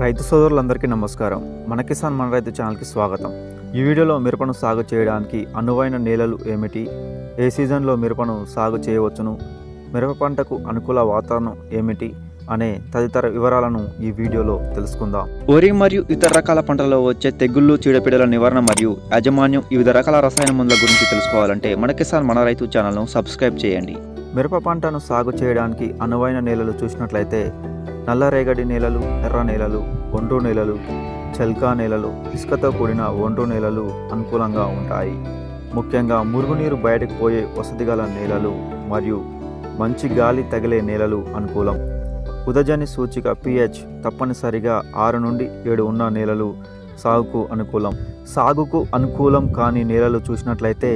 రైతు సోదరులందరికీ నమస్కారం. మన కిసాన్ మన రైతు ఛానల్కి స్వాగతం. ఈ వీడియోలో మిరపను సాగు చేయడానికి అనువైన నేలలు ఏమిటి? ఏ సీజన్లో మిరపను సాగు చేయవచ్చును? మిరప పంటకు అనుకూల వాతావరణం ఏమిటి? అనే తదితర వివరాలను ఈ వీడియోలో తెలుసుకుందాం. వరి మరియు ఇతర రకాల పంటలలో వచ్చే తెగుళ్ళు చీడపీడల నివారణ మరియు యాజమాన్యం వివిధ రకాల రసాయన మందుల గురించి తెలుసుకోవాలంటే మన కిసాన్ మన రైతు ఛానల్ను సబ్స్క్రైబ్ చేయండి. మిరప పంటను సాగు చేయడానికి అనువైన నేలలు చూసినట్లయితే నల్లరేగడి నేలలు ఎర్ర నేలలు ఒండ్రు నేలలు చెల్కా నేలలు ఇసుకతో కూడిన ఒండ్రు నేలలు అనుకూలంగా ఉంటాయి. ముఖ్యంగా మురుగునీరు బయటకు పోయే వసతి గల నేలలు మరియు మంచి గాలి తగిలే నేలలు అనుకూలం. ఉదజని సూచిక పిహెచ్ తప్పనిసరిగా ఆరు నుండి ఏడు ఉన్న నేలలు సాగుకు అనుకూలం. సాగుకు అనుకూలం కాని నేలలు చూసినట్లయితే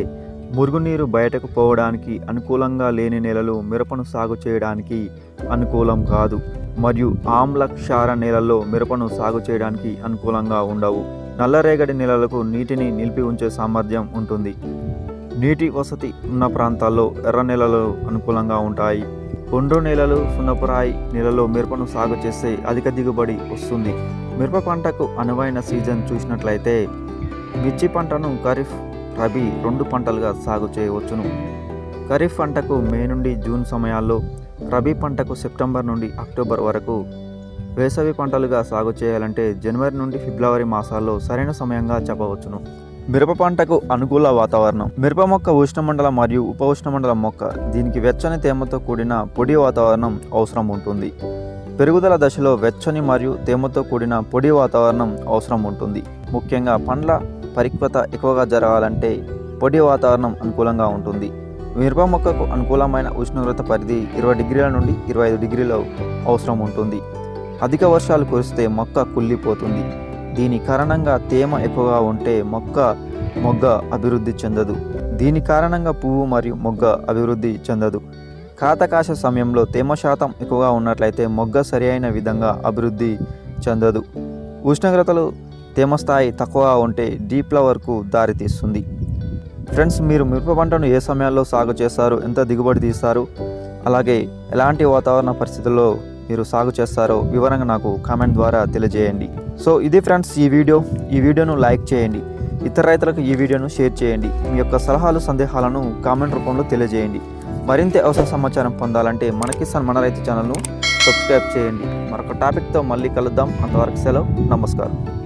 మురుగునీరు బయటకు పోవడానికి అనుకూలంగా లేని నేలలు మిరపను సాగు చేయడానికి అనుకూలం కాదు. మరియు ఆమ్ల క్షార నేలల్లో మిరపను సాగు చేయడానికి అనుకూలంగా ఉండవు. నల్లరేగడి నేలలకు నీటిని నిలిపి ఉంచే సామర్థ్యం ఉంటుంది. నీటి వసతి ఉన్న ప్రాంతాల్లో ఎర్ర నేలలు అనుకూలంగా ఉంటాయి. ఒండ్రు నేలలు సున్నపురాయి నేలలో మిరపను సాగు చేస్తే అధిక దిగుబడి వస్తుంది. మిరప పంటకు అనువైన సీజన్ చూసినట్లయితే మిర్చి పంటను ఖరీఫ్ రబీ రెండు పంటలుగా సాగు చేయవచ్చును. ఖరీఫ్ పంటకు మే నుండి జూన్ సమయాల్లో రబీ పంటకు సెప్టెంబర్ నుండి అక్టోబర్ వరకు వేసవి పంటలుగా సాగు చేయాలంటే జనవరి నుండి ఫిబ్రవరి మాసాల్లో సరైన సమయంగా చెప్పవచ్చును. మిరప పంటకు అనుకూల వాతావరణం. మిరప మొక్క ఉష్ణమండల మరియు ఉప ఉష్ణమండల మొక్క దీనికి వెచ్చని తేమతో కూడిన పొడి వాతావరణం అవసరం ఉంటుంది. పెరుగుదల దశలో వెచ్చని మరియు తేమతో కూడిన పొడి వాతావరణం అవసరం ఉంటుంది. ముఖ్యంగా పండ్ల పరిక్వత ఎక్కువగా జరగాలంటే పొడి వాతావరణం అనుకూలంగా ఉంటుంది. మిరప మొక్కకు అనుకూలమైన ఉష్ణోగ్రత పరిధి ఇరవై డిగ్రీల నుండి ఇరవై ఐదు డిగ్రీల అవసరం ఉంటుంది. అధిక వర్షాలు కురిస్తే మొక్క కుళ్ళిపోతుంది. దీని కారణంగా తేమ ఎక్కువగా ఉంటే మొక్క మొగ్గ అభివృద్ధి చెందదు. దీని కారణంగా పువ్వు మరియు మొగ్గ అభివృద్ధి చెందదు. కాతకాశ సమయంలో తేమ శాతం ఎక్కువగా ఉన్నట్లయితే మొగ్గ సరియైన విధంగా అభివృద్ధి చెందదు. ఉష్ణోగ్రతలు తేమ స్థాయి తక్కువగా ఉంటే డీప్ ఫ్లవర్కు దారితీస్తుంది. ఫ్రెండ్స్ మీరు మిరప పంటను ఏ సమయాల్లో సాగు చేస్తారు? ఎంత దిగుబడి తీస్తారు? అలాగే ఎలాంటి వాతావరణ పరిస్థితుల్లో మీరు సాగు చేస్తారో వివరంగా నాకు కామెంట్ ద్వారా తెలియజేయండి. సో ఇది ఫ్రెండ్స్ ఈ వీడియో. ఈ వీడియోను లైక్ చేయండి. ఇతర రైతులకు ఈ వీడియోను షేర్ చేయండి. మీ యొక్క సలహాలు సందేహాలను కామెంట్ రూపంలో తెలియజేయండి. మరింత అవసర సమాచారం పొందాలంటే మన కిసాన్ మన రైతు ఛానల్ను సబ్స్క్రైబ్ చేయండి. మరొక టాపిక్తో మళ్ళీ కలుద్దాం. అంతవరకు సెలవు. నమస్కారం.